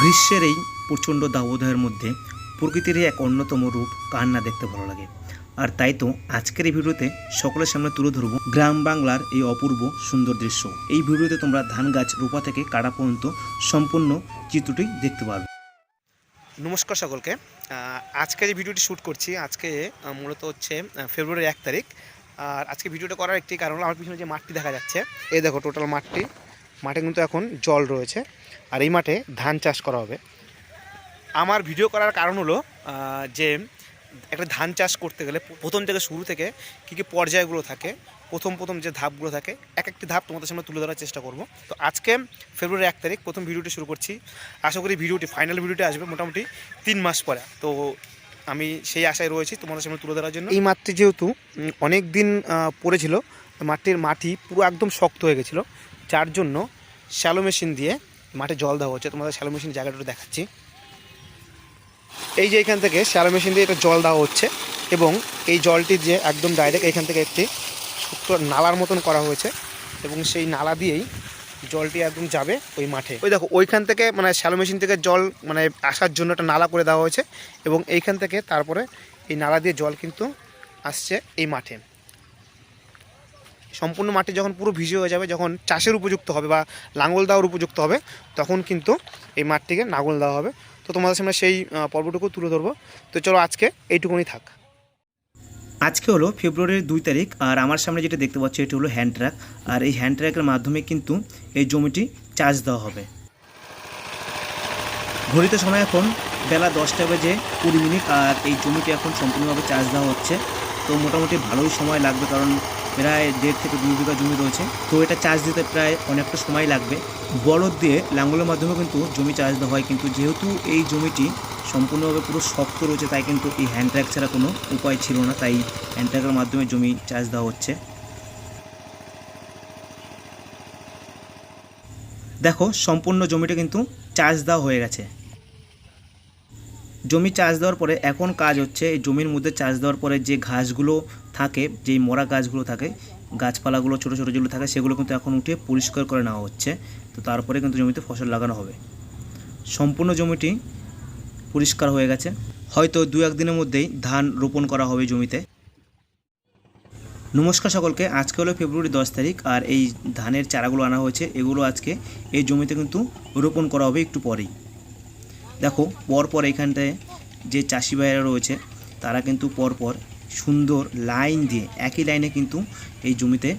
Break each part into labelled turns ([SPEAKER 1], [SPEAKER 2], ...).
[SPEAKER 1] গ্রীষ্মের এই প্রচণ্ড দাবদাহের মধ্যে প্রকৃতির এক অন্যতম রূপ কার না দেখতে ভালো লাগে। আর তাই তো আজকের এই ভিডিওতে সকলের সামনে তুলে ধরবো গ্রাম বাংলার এই অপূর্ব সুন্দর দৃশ্য। এই ভিডিওতে তোমরা ধান গাছ রোপা থেকে কাটা পর্যন্ত সম্পূর্ণ চিত্রটি দেখতে পারবে।
[SPEAKER 2] নমস্কার সকলকে। আজকে যে ভিডিওটি শ্যুট করছি, আজকে মূলত হচ্ছে ফেব্রুয়ারির এক তারিখ। আর আজকে ভিডিওটা করার একটি কারণ হলো, আমার পিছনে যে মাঠটি দেখা যাচ্ছে, এই দেখো টোটাল মাঠটি। মাঠে কিন্তু এখন জল রয়েছে আর এই মাঠে ধান চাষ করা হবে। আমার ভিডিও করার কারণ হলো যে একটা ধান চাষ করতে গেলে প্রথম থেকে শুরু থেকে কী কী পর্যায়গুলো থাকে, প্রথম প্রথম যে ধাপগুলো থাকে এক একটি ধাপ তোমাদের সামনে তুলে ধরার চেষ্টা করব। তো আজকে ফেব্রুয়ারি এক তারিখ, প্রথম ভিডিওটি শুরু করছি। আশা করি ভিডিওটি, ফাইনাল ভিডিওটি আসবে মোটামুটি তিন মাস পরে। তো আমি সেই আশায় রয়েছি তোমাদের সামনে তুলে ধরার জন্য। এই মাঠটি যেহেতু অনেক দিন পড়েছিল মাটির মাটি পুরো একদম শক্ত হয়ে গেছিল। যার জন্য শ্যালো মেশিন দিয়ে মাঠে জল দেওয়া হচ্ছে। তোমাদের শ্যালো মেশিন জায়গাটা দেখাচ্ছি। এই যে এখান থেকে শ্যালো মেশিন দিয়ে এটা জল দেওয়া হচ্ছে এবং এই জলটি যে একদম ডাইরেক্ট এখান থেকে একটি নালার মতন করা হয়েছে এবং সেই নালা দিয়েই জলটি একদম যাবে ওই মাঠে। ওই দেখো, ওইখান থেকে মানে শ্যালো মেশিন থেকে জল মানে আসার জন্য একটা নালা করে দেওয়া হয়েছে এবং এইখান থেকে তারপরে এই নালা দিয়ে জল কিন্তু আসছে এই মাঠে। সম্পূর্ণ মাটি যখন পুরো ভিজে হয়ে যাবে, যখন চাষের উপযুক্ত হবে বা লাঙ্গল দেওয়ার উপযুক্ত হবে, তখন কিন্তু এই মাঠটিকে নাঙ্গল দেওয়া হবে। তো তোমাদের সামনে সেই পর্বটুকু তুলে ধরবো। তো চলো আজকে এইটুকুনি থাক।
[SPEAKER 1] আজকে হলো ফেব্রুয়ারির দুই তারিখ, আর আমার সামনে যেটা দেখতে পাচ্ছি, এটি হলো হ্যান্ড ট্র্যাক আর এই হ্যান্ড ট্র্যাকের মাধ্যমে কিন্তু এই জমিটি চার্জ দেওয়া হবে। ঘড়িতে সময় এখন বেলা দশটা বেজে কুড়ি মিনিট, আর এই জমিটি এখন সম্পূর্ণভাবে চার্জ দেওয়া হচ্ছে। তো মোটামুটি ভালোই সময় লাগবে, কারণ প্রায় দেড় থেকে দুই বিঘা জমি রয়েছে। তো এটা চার্জ দিতে প্রায় অনেকটা সময় লাগবে। বলদ দিয়ে লাঙ্গলের মাধ্যমে কিন্তু জমি চার্জ দেওয়া হয়। কিন্তু যেহেতু এই জমিটি সম্পূর্ণভাবে পুরো শক্ত রয়েছে, তাই কিন্তু এই হ্যান্ড ট্র্যাক ছাড়া কোনো উপায় ছিল না। তাই হ্যান্ড ট্র্যাকের মাধ্যমে জমি চার্জ দেওয়া হচ্ছে। দেখো, সম্পূর্ণ জমিটা কিন্তু চার্জ দেওয়া হয়ে গেছে। জমি চাষ দেওয়ার পরে এখন কাজ হচ্ছে এই জমির মধ্যে চাষ দেওয়ার পরে যে ঘাসগুলো থাকে, যেই মরা গাছগুলো থাকে, গাছপালাগুলো, ছোটো ছোটো যেগুলো থাকে, সেগুলো কিন্তু এখন উঠে পরিষ্কার করে নেওয়া হচ্ছে। তো তারপরে কিন্তু জমিতে ফসল লাগানো হবে। সম্পূর্ণ জমিটি পরিষ্কার হয়ে গেছে। হয়তো দু একদিনের মধ্যেই ধান রোপণ করা হবে জমিতে। নমস্কার সকলকে। আজকে হলো ফেব্রুয়ারি দশ তারিখ, আর এই ধানের চারাগুলো আনা হয়েছে। এগুলো আজকে এই জমিতে কিন্তু রোপণ করা হবে একটু পরেই। দেখো, পরপর এখানটায় যে চাষি ভাইয়েরা রয়েছে, তারা কিন্তু পরপর সুন্দর লাইন দিয়ে, একই লাইনে কিন্তু এই জমিতে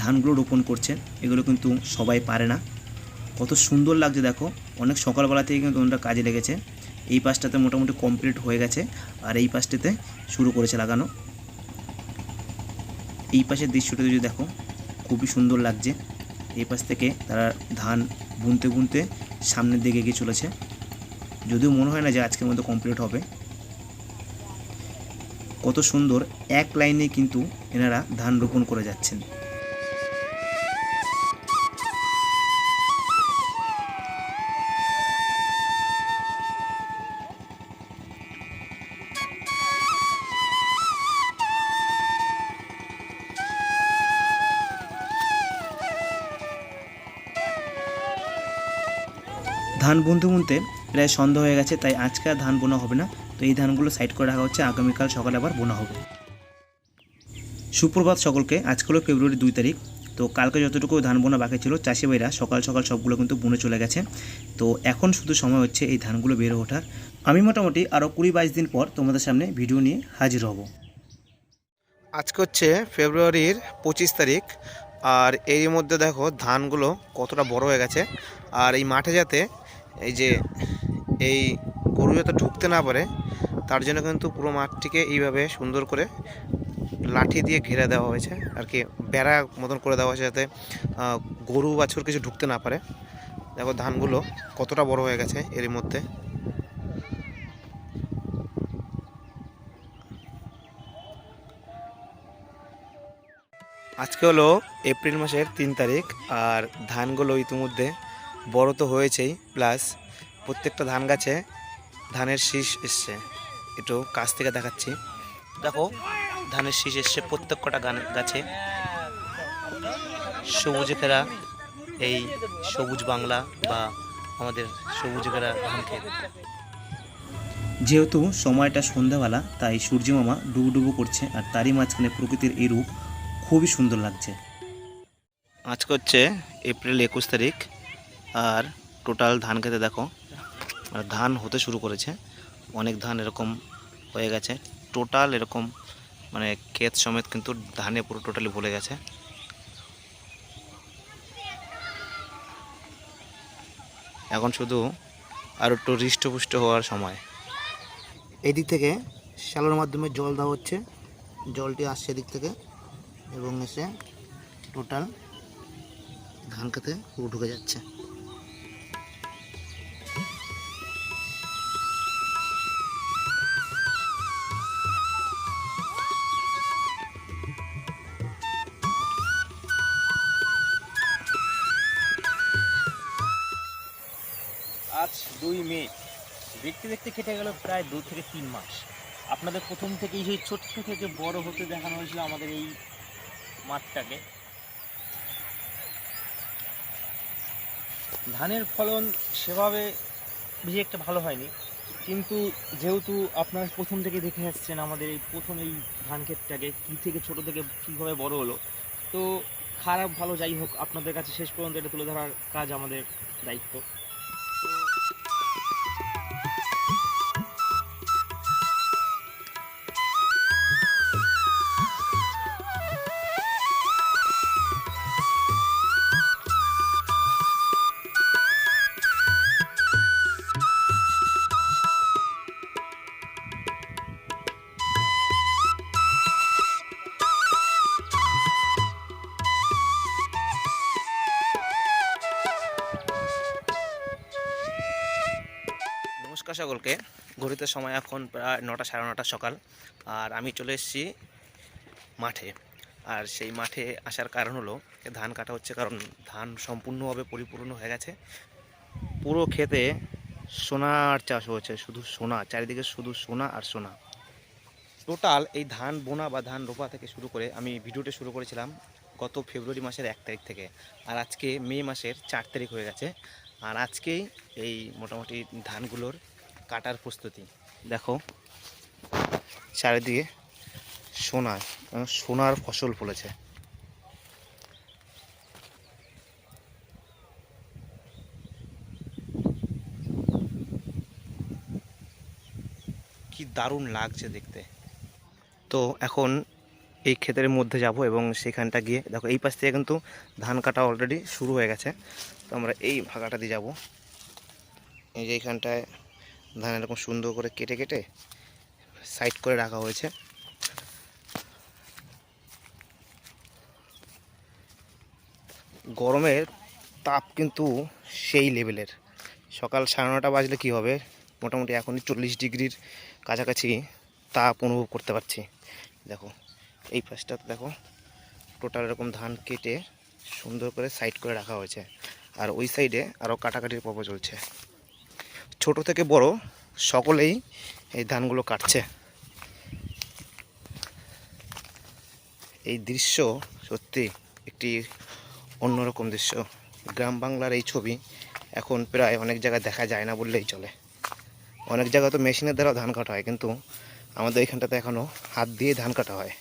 [SPEAKER 1] ধানগুলো রোপণ করছে এগুলো কিন্তু সবাই পারে না। কত সুন্দর লাগছে দেখো, অনেক সকালবেলা থেকে কিন্তু ওনারা কাজে লেগেছে। এই পাশটাতে মোটামুটি কমপ্লিট হয়ে গেছে, আর এই পাশটাতে শুরু করেছে লাগানো। এই পাশের দৃশ্যটা যদি দেখো, খুবই সুন্দর লাগছে। এই পাশ থেকে তারা ধান বুনতে বুনতে সামনের দিকে এগিয়ে চলেছে। যদিও মনে হয় না যে আজকের মধ্যে কমপ্লিট হবে। কত সুন্দর এক লাইনে কিন্তু এনারা ধান রোপণ করে যাচ্ছেন। ধান বুনতে বুনতে প্রায় সন্ধ্যা হয়ে গেছে, তাই আজকে আর ধান বোনা হবে না। তো এই ধানগুলো সাইড করে রাখা হচ্ছে, আগামীকাল সকালে আবার বোনা হবে। সুপ্রভাত সকলকে, আজকে হলো ফেব্রুয়ারি দুই তারিখ। তো কালকে যতটুকু ধান বোনা বাকি ছিল, চাষি ভাইরা সকাল সকাল সবগুলো কিন্তু বুনে চলে গেছে। তো এখন শুধু সময় হচ্ছে এই ধানগুলো বের ওঠার। আমি মোটামুটি আরও কুড়ি বাইশ দিন পর তোমাদের সামনে ভিডিও নিয়ে হাজির হব।
[SPEAKER 2] আজকে হচ্ছে ফেব্রুয়ারির পঁচিশ তারিখ, আর এরই মধ্যে দেখো ধানগুলো কতটা বড় হয়ে গেছে। আর এই মাঠে যাতে এই যে এই গরু যাতে ঢুকতে না পারে, তার জন্য কিন্তু পুরো মাঠটিকে এইভাবে সুন্দর করে লাঠি দিয়ে ঘিরে দেওয়া হয়েছে। আর কি বেড়া মতন করে দেওয়া হয়েছে যাতে গরু বাছুর কিছু ঢুকতে না পারে। দেখো ধানগুলো কতটা বড় হয়ে গেছে এরই মধ্যে। আজকে হলো এপ্রিল মাসের তিন তারিখ, আর ধানগুলো ইতিমধ্যে বড় তো হয়েছেই, প্লাস প্রত্যেকটা ধান গাছে ধানের শীষ এসছে। একটু কাছ থেকে দেখাচ্ছি। দেখো, ধানের শীষ এসছে প্রত্যেক কটা গাছে। সবুজে ফেরা এই সবুজ বাংলা বা
[SPEAKER 1] আমাদের সবুজ ঘেরা ধান ক্ষেত
[SPEAKER 3] যেহেতু সময়টা সন্ধ্যাবেলা, তাই সূর্য মামা ডুবুডুবু করছে আর তারই মাঝখানে প্রকৃতির এই রূপ খুবই সুন্দর লাগছে।
[SPEAKER 1] আজকে হচ্ছে এপ্রিল একুশ তারিখ, আর টোটাল ধান খেতে দেখো ধান হতে শুরু করেছে। অনেক ধান এরকম হয়ে গেছে। টোটাল এরকম মানে ক্ষেত সমেত কিন্তু ধানে পুরো টোটালি ভরে গেছে। এখন শুধু আর একটু হৃষ্টপুষ্ট হওয়ার সময়। এই দিক থেকে শ্যালোর মাধ্যমে জল দেওয়া হচ্ছে। জলটি আসছে এদিক থেকে এবং এসে টোটাল ধান খেতে পুরো ঢুকে যাচ্ছে।
[SPEAKER 4] দেখতে দেখতে কেটে গেল প্রায় দু থেকে তিন মাস। আপনাদের প্রথম থেকেই সেই ছোট্ট থেকে বড় হতে দেখানো হয়েছিল আমাদের এই মাঠটাকে। ধানের ফলন সেভাবে বেশি একটা ভালো হয়নি। কিন্তু যেহেতু আপনারা প্রথম থেকে দেখে আসছেন আমাদের এই প্রথম এই ধান ক্ষেতটাকে, কী থেকে ছোট থেকে কীভাবে বড় হলো, তো খারাপ ভালো যাই হোক, আপনাদের কাছে শেষ পর্যন্ত এটা তুলে ধরার কাজ আমাদের দায়িত্ব।
[SPEAKER 1] নমস্কার সকলকে ঘড়িতে সময় এখন প্রায় নটা, সাড়ে নটা সকাল, আর আমি চলে এসেছি মাঠে। আর সেই মাঠে আসার কারণ হলো ধান কাটা হচ্ছে কারণ ধান সম্পূর্ণভাবে পরিপূর্ণ হয়ে গেছে। পুরো ক্ষেতে সোনার চাষ হয়েছে, শুধু সোনা, চারিদিকে শুধু সোনা আর সোনা। টোটাল এই ধান বোনা বা ধান রোপা থেকে শুরু করে আমি ভিডিওটা শুরু করেছিলাম গত ফেব্রুয়ারি মাসের এক তারিখ থেকে। আর আজকে মে মাসের চার তারিখ হয়ে গেছে। আর আজকেই এই মোটামুটি ধানগুলোর কাটার প্রস্তুতি। দেখো, চারিদিকে সোনা সোনার ফসল ফলেছে। কি দারুণ লাগছে দেখতে। তো এখন এই ক্ষেতের মধ্যে যাব এবং সেখানটা গিয়ে, দেখো, এই পাশ থেকে কিন্তু ধান কাটা অলরেডি শুরু হয়ে গেছে। তো আমরা এই ভাগাটা দিয়ে যাব। এই যে এইখানটায় ধান এরকম সুন্দর করে কেটে কেটে সাইড করে রাখা হয়েছে। গরমের তাপ কিন্তু সেই লেভেলের। সকাল সাড়ে নটা বাজলে কী হবে? মোটামুটি এখনই চল্লিশ ডিগ্রির কাছাকাছি তাপ অনুভব করতে পারছি। দেখো, এই পাশটাতে দেখো, টোটাল এরকম ধান কেটে সুন্দর করে সাইড করে রাখা হয়েছে। আর ওই সাইডে আরও কাটাকাটির পর্ব চলছে। ছোট থেকে বড় সকলেই এই ধানগুলো কাটছে। এই দৃশ্য সত্যি একটি অন্যরকম দৃশ্য। গ্রাম বাংলার এই ছবি এখন প্রায় অনেক জায়গায় দেখা যায় না বললেই চলে। অনেক জায়গায় তো মেশিনের দ্বারা ধান কাটা হয়, কিন্তু আমাদের এখানটাতে এখনও হাত দিয়ে ধান কাটা হয়।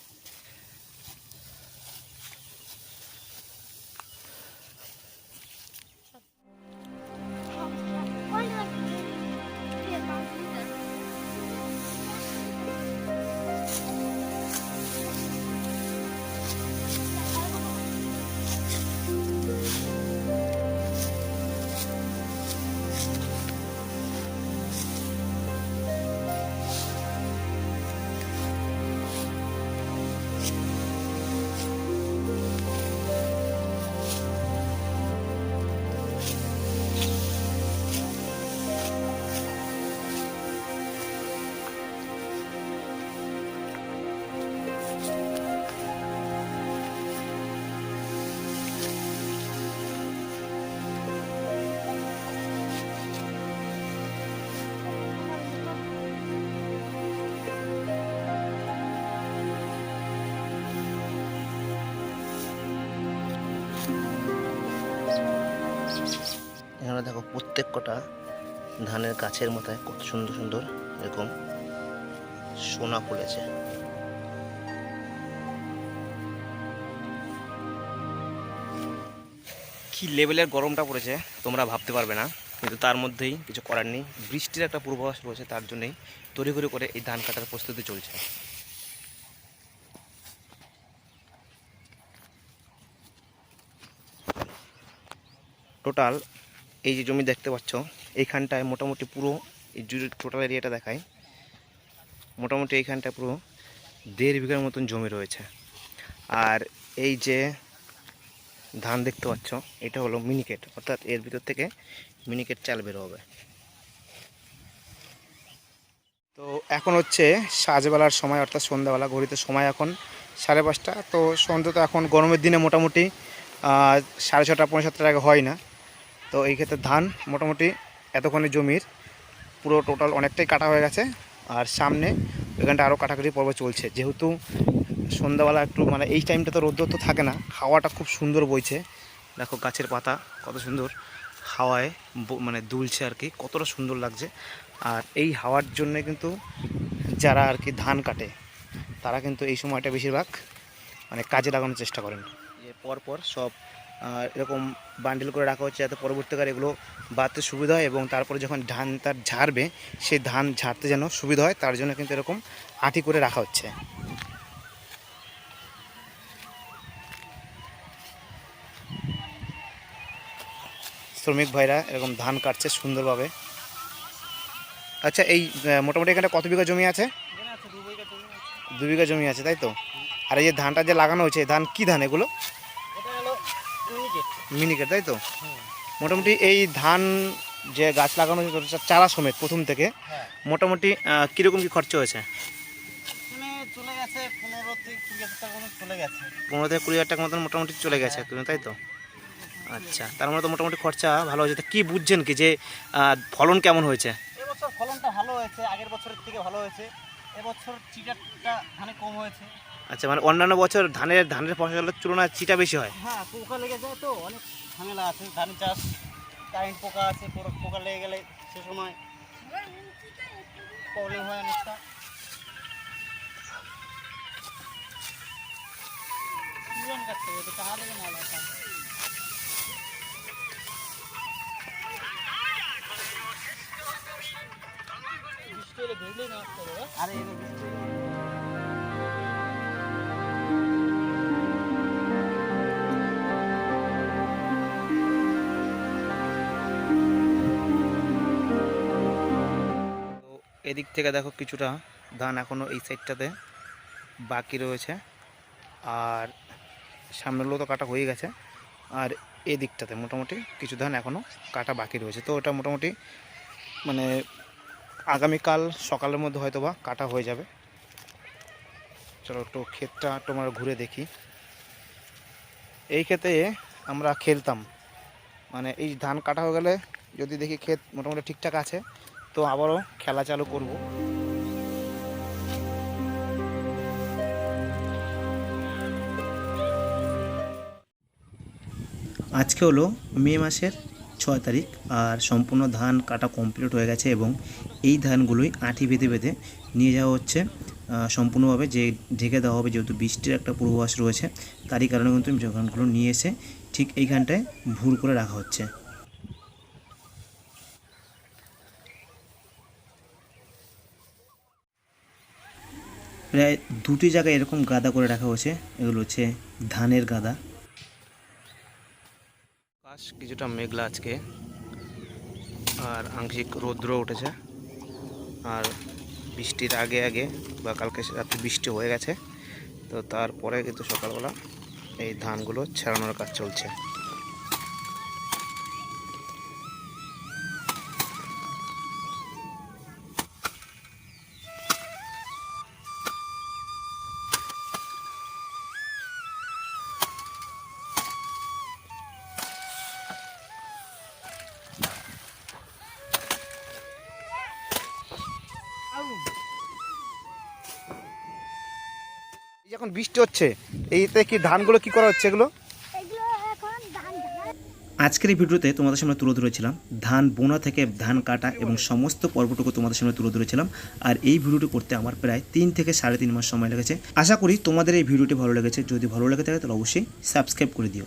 [SPEAKER 1] সবকটা ধানের গাছের মাথায় কত সুন্দর সুন্দর এরকম সোনা ফুলেছে কি লেভেলের গরমটা পড়েছে তোমরা ভাবতে পারবে না, কিন্তু তার মধ্যেই কিছু করার নেই। বৃষ্টির একটা পূর্বাভাস রয়েছে তার জন্যই তড়িঘড়ি করে এই ধান কাটার প্রস্তুতি চলছে। টোটাল এই যে জমি দেখতে পাচ্ছ, এইখানটায় মোটামুটি পুরো এই টোটাল এরিয়াটা দেখায় মোটামুটি এইখানটায় পুরো দেড় বিঘার মতন জমি রয়েছে। আর এই যে ধান দেখতে পাচ্ছ, এটা হলো মিনিকেট অর্থাৎ এর ভিতর থেকে মিনিকেট চাল বের হবে। তো এখন হচ্ছে সাজবেলার সময়, অর্থাৎ সন্ধ্যাবেলা, ঘড়িতে সময় এখন সাড়ে পাঁচটা। তো সন্ধ্যা তো এখন গরমের দিনে মোটামুটি সাড়ে ছটা পৌনে সাতটার আগে হয় না। তো এই ক্ষেত্রে ধান মোটামুটি এতক্ষণে জমির পুরো টোটাল অনেকটাই কাটা হয়ে গেছে। আর সামনে এখানটা আরও কাটাকাটি পর্ব চলছে। যেহেতু সন্ধ্যাবেলা একটু মানে এই টাইমটা তো রোদ্র তো থাকে না, হাওয়াটা খুব সুন্দর বইছে। দেখো গাছের পাতা কত সুন্দর, হাওয়ায় মানে দুলছে আর কি, কতটা সুন্দর লাগছে। আর এই হাওয়ার জন্য কিন্তু যারা আর কি ধান কাটে, তারা কিন্তু এই সময়টা বেশিরভাগ মানে কাজে লাগানোর চেষ্টা করেন। পরপর সব এরকম বান্ডিল করে রাখা হচ্ছে যাতে পরবর্তীকালে এগুলো বাড়তে সুবিধা হয় এবং তারপরে যখন ধান তার ঝাড়বে সেই ধান ঝাড়তে যেন সুবিধা হয় তার জন্য কিন্তু এরকম আটি করে রাখা হচ্ছে। শ্রমিক ভাইরা এরকম ধান কাটছে সুন্দরভাবে। আচ্ছা এই মোটামুটি এখানে কত বিঘা জমি আছে? দু বিঘা জমি আছে। তাই তো? আর এই যে ধানটা যে লাগানো হয়েছে ধান কি ধান এগুলো?
[SPEAKER 4] মিনিকেট
[SPEAKER 1] মিনিকেট তাই তো? মোটামুটি এই ধান যে গাছ লাগানো হয়েছে চারা সমেত প্রথম থেকে।
[SPEAKER 4] হ্যাঁ।
[SPEAKER 1] মোটামুটি কীরকম কি খরচ হয়েছে?
[SPEAKER 4] চলে গেছে পনেরো থেকে কুড়ি হাজার টাকা চলে গেছে।
[SPEAKER 1] পনেরো থেকে কুড়ি হাজার টাকা মতন মোটামুটি চলে গেছে তুমি তাই তো? আচ্ছা তার মানে তো মোটামুটি খরচা ভালো হয়েছে। তা কী বুঝছেন কি যে ফলন কেমন হয়েছে?
[SPEAKER 4] এবছর ফলনটা ভালো হয়েছে আগের বছরের থেকে ভালো হয়েছে। এবছর চিটারটা ধানে কম হয়েছে।
[SPEAKER 1] আচ্ছা মানে অন্যান্য বছর ধানের ধানের ফসলের তুলনায় চিটা বেশি হয়?
[SPEAKER 4] হ্যাঁ পোকা লেগে যায় তো অনেক ঝামেলা আছে। ধান চাষ কারেন্ট পোকা আছে পোকা- পোকা লেগে গেলে সে সময় প্রবলেম হয় অনেকটা।
[SPEAKER 1] এদিক থেকে দেখো কিছুটা ধান এখনও এই সাইডটাতে বাকি রয়েছে। আর সামনেগুলো তো কাটা হয়ে গেছে। আর এদিকটাতে মোটামুটি কিছু ধান এখনও কাটা বাকি রয়েছে। তো ওটা মোটামুটি মানে আগামীকাল সকালের মধ্যে হয়তো বা কাটা হয়ে যাবে। চলো একটু ক্ষেতটা তোমার ঘুরে দেখি। এই ক্ষেতে আমরা খেলতাম। মানে এই ধান কাটা হয়ে গেলে যদি দেখি ক্ষেত মোটামুটি ঠিকঠাক আছে, তো আবারও খেলা চালু করব।
[SPEAKER 3] আজকে হলো মে মাসের ছয় তারিখ আর সম্পূর্ণ ধান কাটা কমপ্লিট হয়ে গেছে এবং এই ধানগুলোই আঁটি বেঁধে বেঁধে নিয়ে যাওয়া হচ্ছে। সম্পূর্ণভাবে যে ঢেকে দেওয়া হবে, যেহেতু বৃষ্টির একটা পূর্বাভাস রয়েছে, তারই কারণে কিন্তু ধানগুলো নিয়ে এসে ঠিক এইখানটায় ভুর করে রাখা হচ্ছে। প্রায় দুটি জায়গায় এরকম গাদা করে রাখা হয়েছে। এগুলো হচ্ছে ধানের গাদা।
[SPEAKER 1] আকাশ কিছুটা মেঘলা আজকে, আর আংশিক রৌদ্র উঠেছে, আর বৃষ্টির আগে আগে, বা কালকে রাত্রে বৃষ্টি হয়ে গেছে, তো তারপরে কিন্তু সকালবেলা এই ধানগুলো ছাড়ানোর কাজ চলছে। এই যখন বৃষ্টি হচ্ছে এইতে কি ধানগুলো কি করা হচ্ছে এগুলো?
[SPEAKER 5] এগুলো এখন ধান ঝাড়া।
[SPEAKER 1] আজকের এই ভিডিওতে তোমাদের সামনে তুলে ধরেছিলাম ধান বোনা থেকে ধান কাটা এবং সমস্ত পর্বটুকু তোমাদের সামনে তুলে ধরেছিলাম। আর এই ভিডিওটি করতে আমার প্রায় তিন থেকে সাড়ে তিন মাস সময় লেগেছে। আশা করি তোমাদের এই ভিডিওটি ভালো লেগেছে। যদি ভালো লেগে থাকে তাহলে অবশ্যই সাবস্ক্রাইব করে দিও।